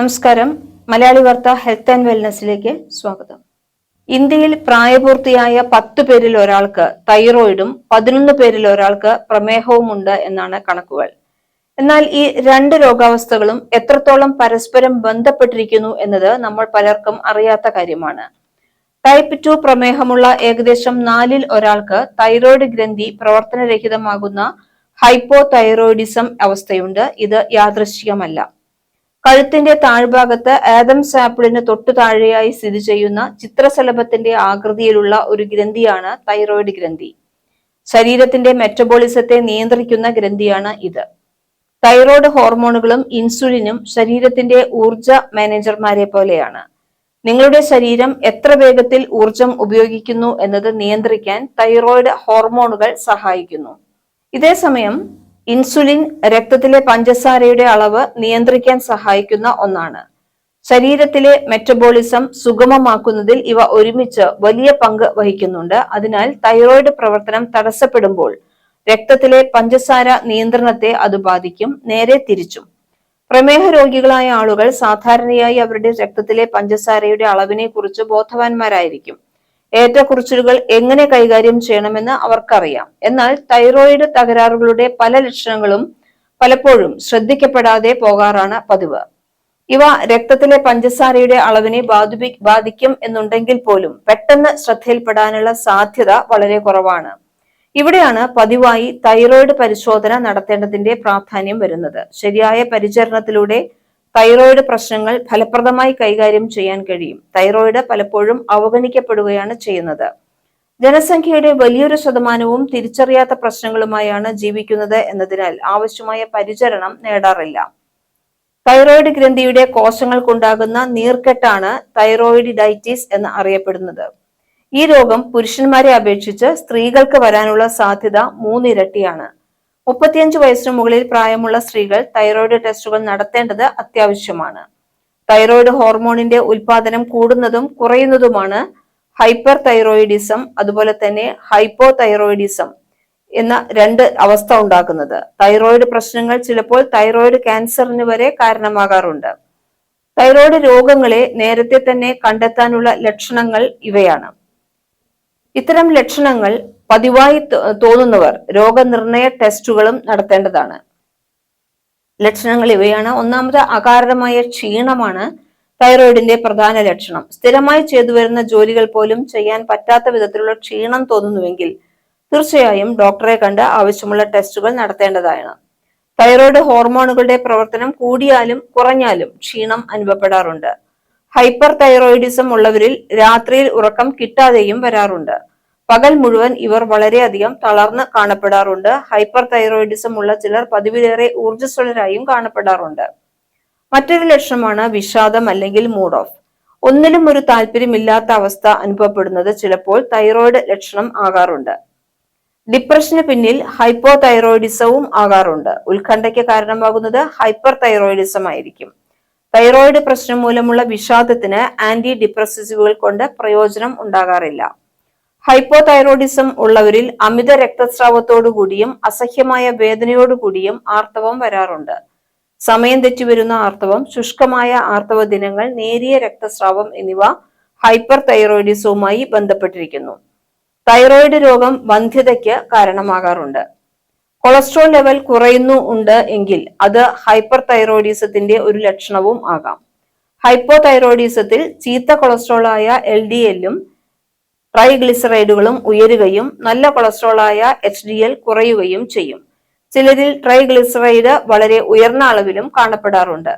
നമസ്കാരം. മലയാളി വാർത്ത health and വെൽനസിലേക്ക് സ്വാഗതം. ഇന്ത്യയിൽ പ്രായപൂർത്തിയായ പത്ത് പേരിൽ ഒരാൾക്ക് തൈറോയിഡും പതിനൊന്ന് പേരിൽ ഒരാൾക്ക് പ്രമേഹവും ഉണ്ട് എന്നാണ് കണക്കുകൾ. എന്നാൽ ഈ രണ്ട് രോഗാവസ്ഥകളും എത്രത്തോളം പരസ്പരം ബന്ധപ്പെട്ടിരിക്കുന്നു എന്നത് നമ്മൾ പലർക്കും അറിയാത്ത കാര്യമാണ്. ടൈപ്പ് ടു പ്രമേഹമുള്ള ഏകദേശം നാലിൽ ഒരാൾക്ക് തൈറോയിഡ് ഗ്രന്ഥി പ്രവർത്തനരഹിതമാകുന്ന ഹൈപ്പോ തൈറോയിഡിസം അവസ്ഥയുണ്ട്. ഇത് യാദൃശ്ചികമല്ല. കഴുത്തിന്റെ താഴ്ഭാഗത്ത് ആദംസ് ആപ്പിളിന് തൊട്ടു താഴെയായി സ്ഥിതി ചെയ്യുന്ന ചിത്രശലഭത്തിന്റെ ആകൃതിയിലുള്ള ഒരു ഗ്രന്ഥിയാണ് തൈറോയിഡ് ഗ്രന്ഥി. ശരീരത്തിന്റെ മെറ്റബോളിസത്തെ നിയന്ത്രിക്കുന്ന ഗ്രന്ഥിയാണ് ഇത്. തൈറോയ്ഡ് ഹോർമോണുകളും ഇൻസുലിനും ശരീരത്തിന്റെ ഊർജ മാനേജർമാരെ പോലെയാണ്. നിങ്ങളുടെ ശരീരം എത്ര വേഗത്തിൽ ഊർജം ഉപയോഗിക്കുന്നു എന്നത് നിയന്ത്രിക്കാൻ തൈറോയ്ഡ് ഹോർമോണുകൾ സഹായിക്കുന്നു. ഇതേസമയം ഇൻസുലിൻ രക്തത്തിലെ പഞ്ചസാരയുടെ അളവ് നിയന്ത്രിക്കാൻ സഹായിക്കുന്ന ഒന്നാണ്. ശരീരത്തിലെ മെറ്റബോളിസം സുഗമമാക്കുന്നതിൽ ഇവ ഒരുമിച്ച് വലിയ പങ്ക് വഹിക്കുന്നുണ്ട്. അതിനാൽ തൈറോയ്ഡ് പ്രവർത്തനം തടസ്സപ്പെടുമ്പോൾ രക്തത്തിലെ പഞ്ചസാര നിയന്ത്രണത്തെ അത് ബാധിക്കും നേരെ തിരിച്ചും. പ്രമേഹ രോഗികളായ ആളുകൾ സാധാരണയായി അവരുടെ രക്തത്തിലെ പഞ്ചസാരയുടെ അളവിനെ കുറിച്ച് ബോധവാന്മാരായിരിക്കും. ഏറ്റക്കുറിച്ചിലുകൾ എങ്ങനെ കൈകാര്യം ചെയ്യണമെന്ന് അവർക്കറിയാം. എന്നാൽ തൈറോയിഡ് തകരാറുകളുടെ പല ലക്ഷണങ്ങളും പലപ്പോഴും ശ്രദ്ധിക്കപ്പെടാതെ പോകാറാണ് പതിവ്. ഇവ രക്തത്തിലെ പഞ്ചസാരയുടെ അളവിനെ ബാധി ബാധിക്കും എന്നുണ്ടെങ്കിൽ പോലും പെട്ടെന്ന് ശ്രദ്ധയിൽപ്പെടാനുള്ള സാധ്യത വളരെ കുറവാണ്. ഇവിടെയാണ് പതിവായി തൈറോയിഡ് പരിശോധന നടത്തേണ്ടതിന്റെ പ്രാധാന്യം വരുന്നത്. ശരിയായ പരിചരണത്തിലൂടെ തൈറോയിഡ് പ്രശ്നങ്ങൾ ഫലപ്രദമായി കൈകാര്യം ചെയ്യാൻ കഴിയും. തൈറോയിഡ് പലപ്പോഴും അവഗണിക്കപ്പെടുകയാണ് ചെയ്യുന്നത്. ജനസംഖ്യയുടെ വലിയൊരു ശതമാനവും തിരിച്ചറിയാത്ത പ്രശ്നങ്ങളുമായാണ് ജീവിക്കുന്നത് എന്നതിനാൽ ആവശ്യമായ പരിചരണം നേടാറില്ല. തൈറോയിഡ് ഗ്രന്ഥിയുടെ കോശങ്ങൾക്കുണ്ടാകുന്ന നീർക്കെട്ടാണ് തൈറോയിഡിഡൈറ്റിസ് എന്ന് അറിയപ്പെടുന്നത്. ഈ രോഗം പുരുഷന്മാരെ അപേക്ഷിച്ച് സ്ത്രീകൾക്ക് വരാനുള്ള സാധ്യത മൂന്നിരട്ടിയാണ്. മുപ്പത്തിയഞ്ച് വയസ്സിന് മുകളിൽ പ്രായമുള്ള സ്ത്രീകൾ തൈറോയ്ഡ് ടെസ്റ്റുകൾ നടത്തേണ്ടത് അത്യാവശ്യമാണ്. തൈറോയ്ഡ് ഹോർമോണിന്റെ ഉൽപാദനം കൂടുന്നതും കുറയുന്നതുമാണ് ഹൈപ്പർ തൈറോയിഡിസം അതുപോലെ തന്നെ ഹൈപ്പോ തൈറോയിഡിസം എന്ന രണ്ട് അവസ്ഥ ഉണ്ടാക്കുന്നത്. തൈറോയ്ഡ് പ്രശ്നങ്ങൾ ചിലപ്പോൾ തൈറോയ്ഡ് ക്യാൻസറിന് വരെ കാരണമാകാറുണ്ട്. തൈറോയ്ഡ് രോഗങ്ങളെ നേരത്തെ തന്നെ കണ്ടെത്താനുള്ള ലക്ഷണങ്ങൾ ഇവയാണ്. ഇത്തരം ലക്ഷണങ്ങൾ പതിവായി തോന്നുന്നവർ രോഗനിർണയ ടെസ്റ്റുകളും നടത്തേണ്ടതാണ്. ലക്ഷണങ്ങൾ ഇവയാണ്. ഒന്നാമത് അകാരണമായ ക്ഷീണമാണ് തൈറോയിഡിന്റെ പ്രധാന ലക്ഷണം. സ്ഥിരമായി ചെയ്തു വരുന്ന ജോലികൾ പോലും ചെയ്യാൻ പറ്റാത്ത വിധത്തിലുള്ള ക്ഷീണം തോന്നുന്നുവെങ്കിൽ തീർച്ചയായും ഡോക്ടറെ കണ്ട് ആവശ്യമുള്ള ടെസ്റ്റുകൾ നടത്തേണ്ടതാണ്. തൈറോയിഡ് ഹോർമോണുകളുടെ പ്രവർത്തനം കൂടിയാലും കുറഞ്ഞാലും ക്ഷീണം അനുഭവപ്പെടാറുണ്ട്. ഹൈപ്പർ തൈറോയിഡിസം ഉള്ളവരിൽ രാത്രിയിൽ ഉറക്കം കിട്ടാതെയും വരാറുണ്ട്. പകൽ മുഴുവൻ ഇവർ വളരെയധികം തളർന്ന് കാണപ്പെടാറുണ്ട്. ഹൈപ്പർ തൈറോയിഡിസം ഉള്ള ചിലർ പതിവിലേറെ ഊർജസ്വലരായും കാണപ്പെടാറുണ്ട്. മറ്റൊരു ലക്ഷണമാണ് വിഷാദം അല്ലെങ്കിൽ മൂഡ് ഓഫ് ഒന്നിലും ഒരു താല്പര്യമില്ലാത്ത അവസ്ഥ അനുഭവപ്പെടുന്നത് ചിലപ്പോൾ തൈറോയിഡ് ലക്ഷണം ആകാറുണ്ട്. ഡിപ്രഷന് പിന്നിൽ ഹൈപ്പോ തൈറോയിഡിസവും ആകാറുണ്ട്. ഉത്കണ്ഠയ്ക്ക് കാരണമാകുന്നത് ഹൈപ്പർ തൈറോയിഡിസം ആയിരിക്കും. തൈറോയിഡ് പ്രശ്നം മൂലമുള്ള വിഷാദത്തിന് ആന്റി ഡിപ്രസീവുകൾ കൊണ്ട് പ്രയോജനം ഉണ്ടാകാറില്ല. ഹൈപ്പോതൈറോയിഡിസം ഉള്ളവരിൽ അമിത രക്തസ്രാവത്തോടുകൂടിയും അസഹ്യമായ വേദനയോടുകൂടിയും ആർത്തവം വരാറുണ്ട്. സമയം തെറ്റിവരുന്ന ആർത്തവം ശുഷ്കമായ ആർത്തവ ദിനങ്ങൾ നേരിയ രക്തസ്രാവം എന്നിവ ഹൈപ്പർ തൈറോയിഡിസവുമായി ബന്ധപ്പെട്ടിരിക്കുന്നു. തൈറോയിഡ് രോഗം വന്ധ്യതയ്ക്ക് കാരണമാകാറുണ്ട്. കൊളസ്ട്രോൾ ലെവൽ കുറയുന്നു ഉണ്ട് എങ്കിൽ അത് ഹൈപ്പർ തൈറോയിഡിസത്തിന്റെ ഒരു ലക്ഷണവും ആകാം. ഹൈപ്പോ തൈറോയിഡിസത്തിൽ ചീത്ത കൊളസ്ട്രോളായ എൽ ഡി എല്ലും ട്രൈഗ്ലിസറൈഡുകളും ഉയരുകയും നല്ല കൊളസ്ട്രോളായ എച്ച് ഡി എൽ കുറയുകയും ചെയ്യും. ചിലരിൽ ട്രൈഗ്ലിസറൈഡ് വളരെ ഉയർന്ന അളവിലും കാണപ്പെടാറുണ്ട്.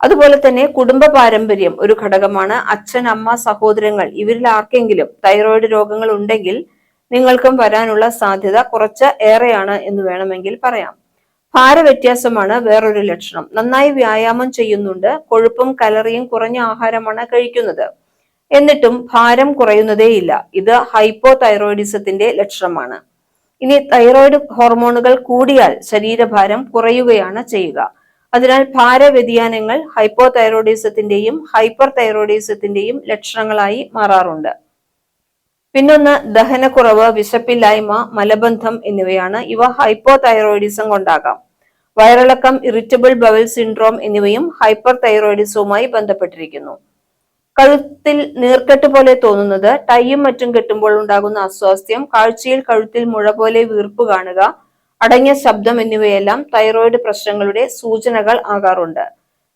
അതുപോലെ തന്നെ കുടുംബ പാരമ്പര്യം ഒരു ഘടകമാണ്. അച്ഛൻ അമ്മ സഹോദരങ്ങൾ ഇവരിൽ ആർക്കെങ്കിലും തൈറോയിഡ് രോഗങ്ങൾ ഉണ്ടെങ്കിൽ നിങ്ങൾക്കും വരാനുള്ള സാധ്യത കുറച്ച് ഏറെയാണ് എന്ന് വേണമെങ്കിൽ പറയാം. ഭാരവ്യത്യാസമാണ് വേറൊരു ലക്ഷണം. നന്നായി വ്യായാമം ചെയ്യുന്നുണ്ട്. കൊഴുപ്പും കലറിയും കുറഞ്ഞ ആഹാരമാണ് കഴിക്കുന്നത്. എന്നിട്ടും ഭാരം കുറയുന്നതേയില്ല. ഇത് ഹൈപ്പോ തൈറോയിഡിസത്തിന്റെ ലക്ഷണമാണ്. ഇനി തൈറോയിഡ് ഹോർമോണുകൾ കൂടിയാൽ ശരീരഭാരം കുറയുകയാണ് ചെയ്യുക. അതിനാൽ ഭാര വ്യതിയാനങ്ങൾ ഹൈപ്പോ തൈറോയിഡിസത്തിന്റെയും ഹൈപ്പർ തൈറോയിഡിസത്തിന്റെയും ലക്ഷണങ്ങളായി മാറാറുണ്ട്. പിന്നൊന്ന് ദഹനക്കുറവ് വിശപ്പില്ലായ്മ മലബന്ധം എന്നിവയാണ്. ഇവ ഹൈപ്പോ തൈറോയിഡിസം കൊണ്ടാകാം. വയറിളക്കം ഇറിറ്റബിൾ ബവൽ സിൻഡ്രോം എന്നിവയും ഹൈപ്പർ തൈറോയിഡിസവുമായി ബന്ധപ്പെട്ടിരിക്കുന്നു. കഴുത്തിൽ നീർക്കെട്ട് പോലെ തോന്നുന്നത് ടൈയും മറ്റും കെട്ടുമ്പോൾ ഉണ്ടാകുന്ന അസ്വാസ്ഥ്യം കാഴ്ചയിൽ കഴുത്തിൽ മുഴ പോലെ വീർപ്പ് കാണുക അടങ്ങിയ ശബ്ദം എന്നിവയെല്ലാം തൈറോയിഡ് പ്രശ്നങ്ങളുടെ സൂചനകൾ ആകാറുണ്ട്.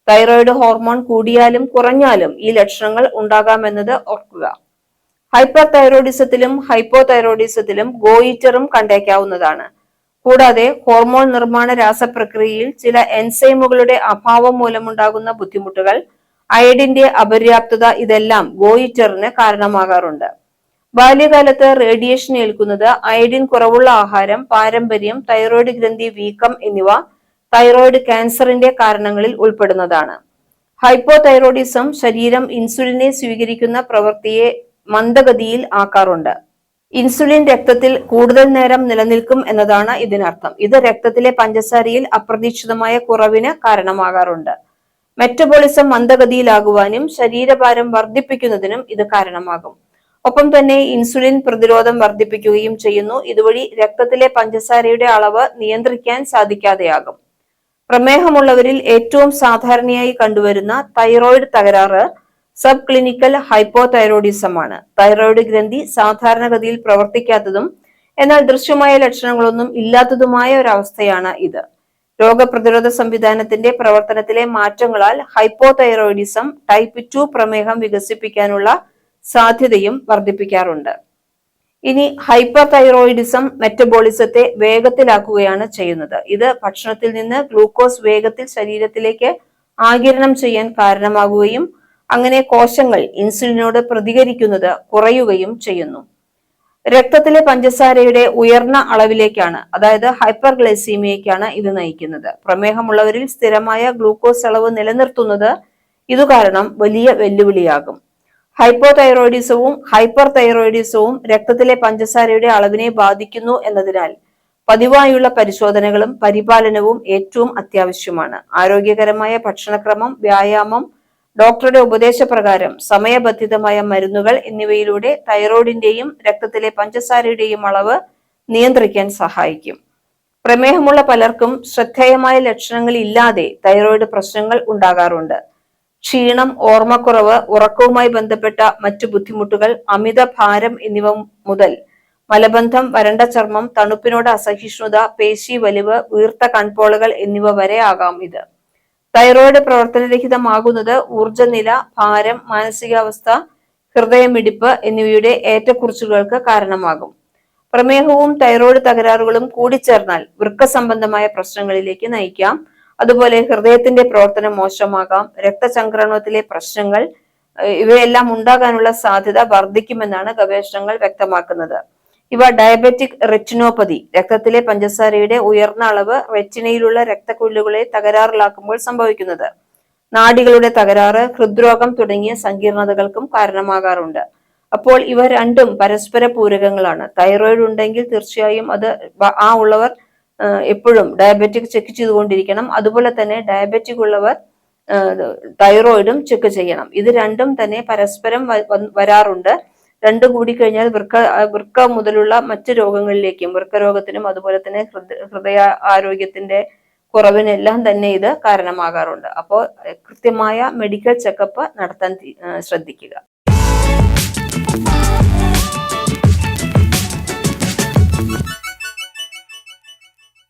തൈറോയിഡ് ഹോർമോൺ കൂടിയാലും കുറഞ്ഞാലും ഈ ലക്ഷണങ്ങൾ ഉണ്ടാകാമെന്നത് ഓർക്കുക. ഹൈപ്പർ തൈറോയിഡിസത്തിലും ഹൈപ്പോ തൈറോയിഡിസത്തിലും ഗോയിറ്ററും കണ്ടേക്കാവുന്നതാണ്. കൂടാതെ ഹോർമോൺ നിർമ്മാണ രാസപ്രക്രിയയിൽ ചില എൻസൈമുകളുടെ അഭാവം മൂലമുണ്ടാകുന്ന ബുദ്ധിമുട്ടുകൾ അയഡിന്റെ അപര്യാപ്തത ഇതെല്ലാം ഗോയിറ്ററിന് കാരണമാകാറുണ്ട്. ബാല്യകാലത്ത് റേഡിയേഷൻ ഏൽക്കുന്നത് അയഡിൻ കുറവുള്ള ആഹാരം പാരമ്പര്യം തൈറോയ്ഡ് ഗ്രന്ഥി വീക്കം എന്നിവ തൈറോയ്ഡ് ക്യാൻസറിന്റെ കാരണങ്ങളിൽ ഉൾപ്പെടുന്നതാണ്. ഹൈപ്പോ തൈറോയിഡിസം ശരീരം ഇൻസുലിനെ സ്വീകരിക്കുന്ന പ്രവൃത്തിയെ മന്ദഗതിയിൽ ആക്കാറുണ്ട്. ഇൻസുലിൻ രക്തത്തിൽ കൂടുതൽ നേരം നിലനിൽക്കും എന്നതാണ് ഇതിനർത്ഥം. ഇത് രക്തത്തിലെ പഞ്ചസാരയിൽ അപ്രതീക്ഷിതമായ കുറവിന് കാരണമാകാറുണ്ട്. മെറ്റബോളിസം മന്ദഗതിയിലാകുവാനും ശരീരഭാരം വർദ്ധിപ്പിക്കുന്നതിനും ഇത് കാരണമാകും. ഒപ്പം തന്നെ ഇൻസുലിൻ പ്രതിരോധം വർദ്ധിപ്പിക്കുകയും ചെയ്യുന്നു. ഇതുവഴി രക്തത്തിലെ പഞ്ചസാരയുടെ അളവ് നിയന്ത്രിക്കാൻ സാധിക്കാതെയാകും. പ്രമേഹമുള്ളവരിൽ ഏറ്റവും സാധാരണയായി കണ്ടുവരുന്ന തൈറോയിഡ് തകരാറ് സബ് ക്ലിനിക്കൽ ഹൈപ്പോ തൈറോയിഡിസമാണ് തൈറോയിഡ് ഗ്രന്ഥി സാധാരണഗതിയിൽ പ്രവർത്തിക്കാത്തതും എന്നാൽ ദൃശ്യമായ ലക്ഷണങ്ങളൊന്നും ഇല്ലാത്തതുമായ ഒരവസ്ഥയാണ് ഇത്. രോഗപ്രതിരോധ സംവിധാനത്തിന്റെ പ്രവർത്തനത്തിലെ മാറ്റങ്ങളാൽ ഹൈപ്പോതൈറോയിഡിസം ടൈപ്പ് ടു പ്രമേഹം വികസിപ്പിക്കാനുള്ള സാധ്യതയും വർദ്ധിപ്പിക്കാറുണ്ട്. ഇനി ഹൈപ്പർ തൈറോയിഡിസം മെറ്റബോളിസത്തെ വേഗത്തിലാക്കുകയാണ് ചെയ്യുന്നത്. ഇത് ഭക്ഷണത്തിൽ നിന്ന് ഗ്ലൂക്കോസ് വേഗത്തിൽ ശരീരത്തിലേക്ക് ആകിരണം ചെയ്യാൻ കാരണമാകുകയും അങ്ങനെ കോശങ്ങൾ ഇൻസുലിനോട് പ്രതികരിക്കുന്നത് കുറയുകയും ചെയ്യുന്നു. രക്തത്തിലെ പഞ്ചസാരയുടെ ഉയർന്ന അളവിലേക്കാണ് അതായത് ഹൈപ്പർ ഗ്ലൈസീമിയയ്ക്കാണ് ഇത് നയിക്കുന്നത്. പ്രമേഹമുള്ളവരിൽ സ്ഥിരമായ ഗ്ലൂക്കോസ് അളവ് നിലനിർത്തുന്നത് ഇതു കാരണം വലിയ വെല്ലുവിളിയാകും. ഹൈപ്പോ തൈറോയിഡിസവും ഹൈപ്പർ തൈറോയിഡിസവും രക്തത്തിലെ പഞ്ചസാരയുടെ അളവിനെ ബാധിക്കുന്നു എന്നതിനാൽ പതിവായുള്ള പരിശോധനകളും പരിപാലനവും ഏറ്റവും അത്യാവശ്യമാണ്. ആരോഗ്യകരമായ ഭക്ഷണക്രമം വ്യായാമം ഡോക്ടറുടെ ഉപദേശപ്രകാരം സമയബന്ധിതമായ മരുന്നുകൾ എന്നിവയിലൂടെ തൈറോയിഡിന്റെയും രക്തത്തിലെ പഞ്ചസാരയുടെയും അളവ് നിയന്ത്രിക്കാൻ സഹായിക്കും. പ്രമേഹമുള്ള പലർക്കും ശ്രദ്ധേയമായ ലക്ഷണങ്ങൾ ഇല്ലാതെ തൈറോയിഡ് പ്രശ്നങ്ങൾ ഉണ്ടാകാറുണ്ട്. ക്ഷീണം ഓർമ്മക്കുറവ് ഉറക്കവുമായി ബന്ധപ്പെട്ട മറ്റു ബുദ്ധിമുട്ടുകൾ അമിത ഭാരം എന്നിവ മുതൽ മലബന്ധം വരണ്ട ചർമ്മം തണുപ്പിനോട് അസഹിഷ്ണുത പേശി വലിവ് വീർത്ത കൺപോളകൾ എന്നിവ വരെ ആകാം ഇത്. തൈറോയിഡ് പ്രവർത്തനരഹിതമാകുന്നത് ഊർജനില ഭാരം മാനസികാവസ്ഥ ഹൃദയമിടിപ്പ് എന്നിവയുടെ ഏറ്റക്കുറിച്ചുകൾക്ക് കാരണമാകും. പ്രമേഹവും തൈറോയിഡ് തകരാറുകളും കൂടിച്ചേർന്നാൽ വൃക്ക സംബന്ധമായ പ്രശ്നങ്ങളിലേക്ക് നയിക്കാം. അതുപോലെ ഹൃദയത്തിന്റെ പ്രവർത്തനം മോശമാകാം രക്തചംക്രമണത്തിലെ പ്രശ്നങ്ങൾ ഇവയെല്ലാം ഉണ്ടാകാനുള്ള സാധ്യത വർദ്ധിക്കുമെന്നാണ് ഗവേഷണങ്ങൾ വ്യക്തമാക്കുന്നത്. ഇവ ഡയബറ്റിക് റെറ്റിനോപ്പതി രക്തത്തിലെ പഞ്ചസാരയുടെ ഉയർന്ന അളവ് റെറ്റിനയിലുള്ള രക്തക്കുഴലുകളെ തകരാറിലാക്കുമ്പോൾ സംഭവിക്കുന്നത്. നാടികളുടെ തകരാറ് ഹൃദ്രോഗം തുടങ്ങിയ സങ്കീർണതകൾക്കും കാരണമാകാറുണ്ട്. അപ്പോൾ ഇവ രണ്ടും പരസ്പര പൂരകങ്ങളാണ്. തൈറോയിഡ് ഉണ്ടെങ്കിൽ തീർച്ചയായും അത് ആ ഉള്ളവർ എപ്പോഴും ഡയബറ്റിക് ചെക്ക് ചെയ്തുകൊണ്ടിരിക്കണം. അതുപോലെ തന്നെ ഡയബറ്റിക് ഉള്ളവർ തൈറോയിഡും ചെക്ക് ചെയ്യണം. ഇത് രണ്ടും തന്നെ പരസ്പരം വരാറുണ്ട്. രണ്ടു കൂടി കഴിഞ്ഞാൽ വൃക്ക വൃക്ക മുതലുള്ള മറ്റു രോഗങ്ങളിലേക്കും വൃക്ക രോഗത്തിനും അതുപോലെ തന്നെ ഹൃദയ ആരോഗ്യത്തിന്റെ കുറവിനെല്ലാം തന്നെ ഇത് കാരണമാകാറുണ്ട്. അപ്പോൾ കൃത്യമായ മെഡിക്കൽ ചെക്കപ്പ് നടത്താൻ ശ്രദ്ധിക്കുക.